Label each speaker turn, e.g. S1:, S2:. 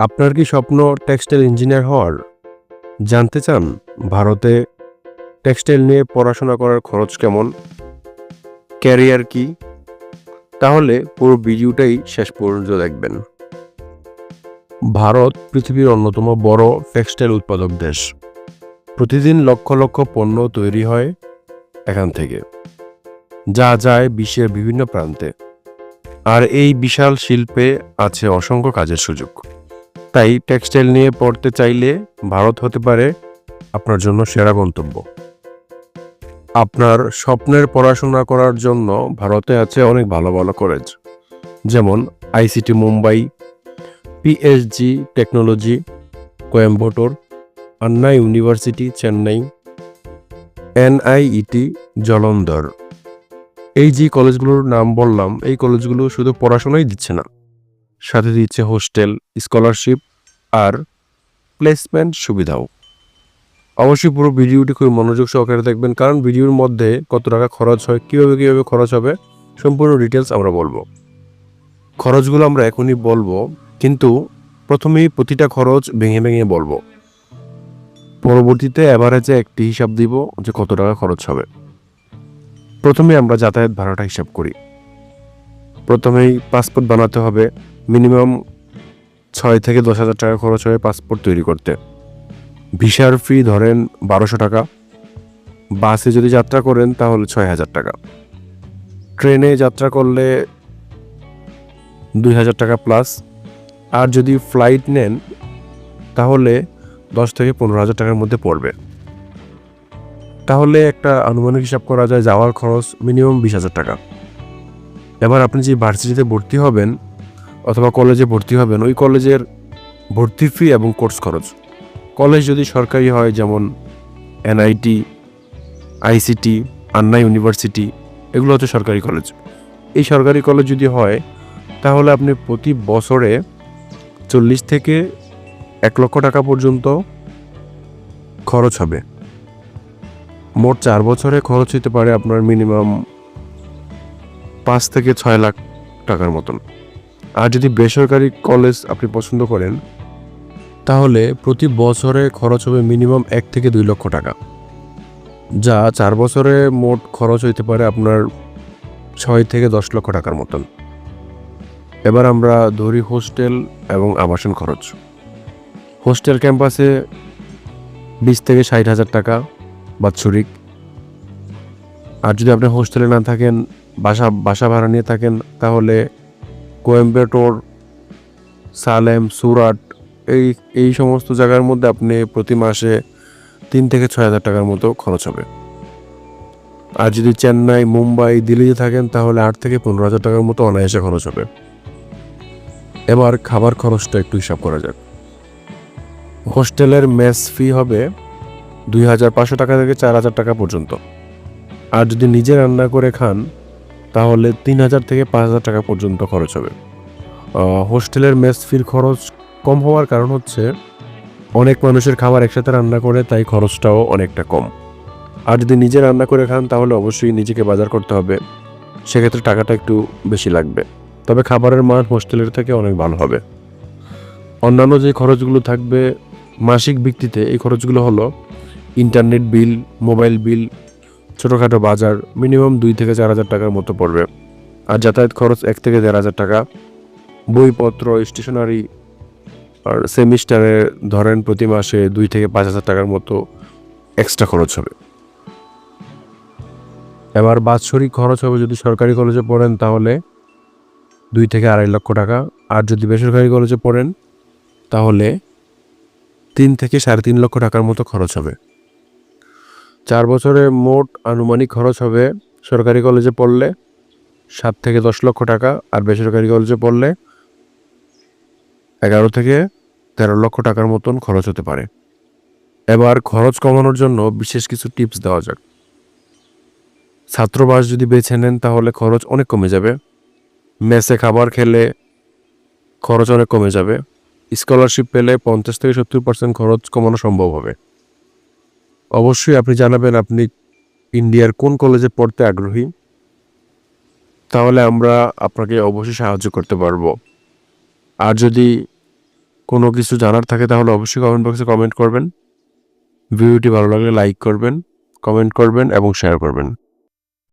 S1: আপনার কি স্বপ্ন টেক্সটাইল ইঞ্জিনিয়ার হওয়ার? জানতে চান ভারতে টেক্সটাইল নিয়ে পড়াশোনা করার খরচ কেমন? ক্যারিয়ার কি? তাহলে পুরো ভিডিওটাই শেষ পর্যন্ত দেখবেন। ভারত পৃথিবীর অন্যতম বড় টেক্সটাইল উৎপাদক দেশ। প্রতিদিন লক্ষ লক্ষ পণ্য তৈরি হয় এখান থেকে। যা যায় বিশ্বের বিভিন্ন প্রান্তে। আর এই বিশাল শিল্পে আছে অসংখ্য কাজের সুযোগ। তাই টেক্সটাইল নিয়ে পড়তে চাইলে ভারত হতে পারে আপনার জন্য সেরা গন্তব্য। আপনার স্বপ্নের পড়াশোনা করার জন্য ভারতে আছে অনেক ভালো ভালো কলেজ যেমন ICT Mumbai PSG technology Coimbatore Anna university Chennai এনআইইটি Jalandhar এই যে কলেজগুলোর নাম বললাম, এই কলেজগুলো শুধু পড়াশোনাই দিচ্ছে না। সাথে দিচ্ছে হোস্টেল, স্কলারশিপ আর প্লেসমেন্ট সুবিধাও। অবশ্যই পুরো ভিডিওটি খুব মনোযোগ সহকারে দেখবেন, কারণ ভিডিওর মধ্যে কত টাকা খরচ হয়, কীভাবে কীভাবে খরচ হবে, সম্পূর্ণ ডিটেলস আমরা বলব। খরচগুলো আমরা এখনই বলব, কিন্তু প্রথমেই প্রতিটা খরচ ভেঙে ভেঙে বলব। পরবর্তীতে অ্যাভারেজে একটি হিসাব দিব যে কত টাকা খরচ হবে। প্রথমে আমরা যাতায়াত ভাড়াটা হিসাব করি। প্রথমেই পাসপোর্ট বানাতে হবে মিনিমাম ছয় থেকে দশ হাজার টাকা খরচ হয় পাসপোর্ট তৈরি করতে। ভিসার ফি ধরেন বারোশো টাকা। বাসে যদি যাত্রা করেন তাহলে ছয় হাজার টাকা। ট্রেনে যাত্রা করলে দুই হাজার টাকা প্লাস আর যদি ফ্লাইট নেন, তাহলে দশ থেকে পনেরো হাজার টাকার মধ্যে পড়বে। তাহলে একটা আনুমানিক হিসাব করা যায়, যাওয়ার খরচ মিনিমাম বিশ হাজার টাকা। এবার আপনি যে ভার্সিটিতে ভর্তি হবেন অথবা কলেজে ভর্তি হবেন, ওই কলেজের ভর্তি ফি এবং কোর্স খরচ। কলেজ যদি সরকারি হয়, যেমন এনআইটি আইসিটি আন্না ইউনিভার্সিটি এগুলো হচ্ছে সরকারি কলেজ এই সরকারি কলেজ যদি হয়, তাহলে আপনি প্রতি বছরে চল্লিশ থেকে এক লক্ষ টাকা পর্যন্ত খরচ হবে। মোট চার বছরে খরচ হতে পারে আপনার মিনিমাম পাঁচ থেকে ছয় লাখ টাকার মতন। আর যদি বেসরকারি কলেজ আপনি পছন্দ করেন, তাহলে প্রতি বছরে খরচ হবে মিনিমাম এক থেকে দুই লক্ষ টাকা। যা চার বছরে মোট খরচ হইতে পারে আপনার ছয় থেকে দশ লক্ষ টাকার মতন। এবার আমরা ধরি হোস্টেল এবং আবাসন খরচ। হোস্টেল ক্যাম্পাসে বিশ থেকে ষাট হাজার টাকা বাৎসরিক। আর যদি আপনি হোস্টেলে না থাকেন, বাসা বাসা ভাড়া নিয়ে থাকেন, তাহলে কোয়েম্বেটোর, সালেম, সুরাট, এই এই সমস্ত জায়গার মধ্যে আপনি প্রতি মাসে তিন থেকে ছয় হাজার টাকার মতো খরচ হবে। আর যদি চেন্নাই, মুম্বাই, দিল্লিতে থাকেন, তাহলে আট থেকে পনেরো হাজার টাকার মতো অনায়াসে খরচ হবে। এবার খাবার খরচটা একটু হিসাব করা যাক। হোস্টেলের মেস ফি হবে দুই হাজার পাঁচশো টাকা থেকে চার হাজার টাকা পর্যন্ত। আর যদি নিজে রান্না করে খান তাহলে তিন হাজার থেকে পাঁচ হাজার টাকা পর্যন্ত খরচ হবে। হোস্টেলের মেস ফির খরচ কম হওয়ার কারণ হচ্ছে অনেক মানুষের খাবার একসাথে রান্না করে, তাই খরচটাও অনেকটা কম। আর যদি নিজে রান্না করে খান, তাহলে অবশ্যই নিজেকে বাজার করতে হবে। সেক্ষেত্রে টাকাটা একটু বেশি লাগবে। তবে খাবারের মান হোস্টেলের থেকে অনেক ভালো হবে। অন্যান্য যে খরচগুলো থাকবে মাসিক ভিত্তিতে, এই খরচগুলো হলো ইন্টারনেট বিল, মোবাইল বিল ছোটোখাটো বাজার মিনিমাম দুই থেকে চার হাজার টাকার মতো পড়বে। আর যাতায়াত খরচ এক থেকে দেড় হাজার টাকা। বইপত্র স্টেশনারি আর সেমিস্টারে ধরেন প্রতি মাসে দুই থেকে পাঁচ হাজার টাকার মতো এক্সট্রা খরচ হবে। এবার বাৎসরিক খরচ হবে যদি সরকারি কলেজে পড়েন তাহলে দুই থেকে আড়াই লক্ষ টাকা। আর যদি বেসরকারি কলেজে পড়েন তাহলে তিন থেকে সাড়ে তিন লক্ষ টাকার মতো খরচ হবে। চার বছরে মোট আনুমানিক খরচ হবে সরকারি কলেজে পড়লে সাত থেকে দশ লক্ষ টাকা আর বেসরকারি কলেজে পড়লে এগারো থেকে তেরো লক্ষ টাকার মতন খরচ হতে পারে। এবার খরচ কমানোর জন্য বিশেষ কিছু টিপস দেওয়া যাক। ছাত্রবাস যদি বেছে নেন তাহলে খরচ অনেক কমে যাবে। মেসে খাবার খেলে খরচ অনেক কমে যাবে। স্কলারশিপ পেলে পঞ্চাশ থেকে সত্তর পার্সেন্ট খরচ কমানো সম্ভব হবে। অবশ্যই আপনি জানাবেন আপনি ইন্ডিয়ার কোন কলেজে পড়তে আগ্রহী। তাহলে আমরা আপনাকে অবশ্যই সাহায্য করতে পারব। আর যদি কোনো কিছু জানার থাকে তাহলে অবশ্যই কমেন্ট বক্সে কমেন্ট করবেন। ভিডিওটি ভালো লাগলে লাইক করবেন কমেন্ট করবেন এবং শেয়ার করবেন।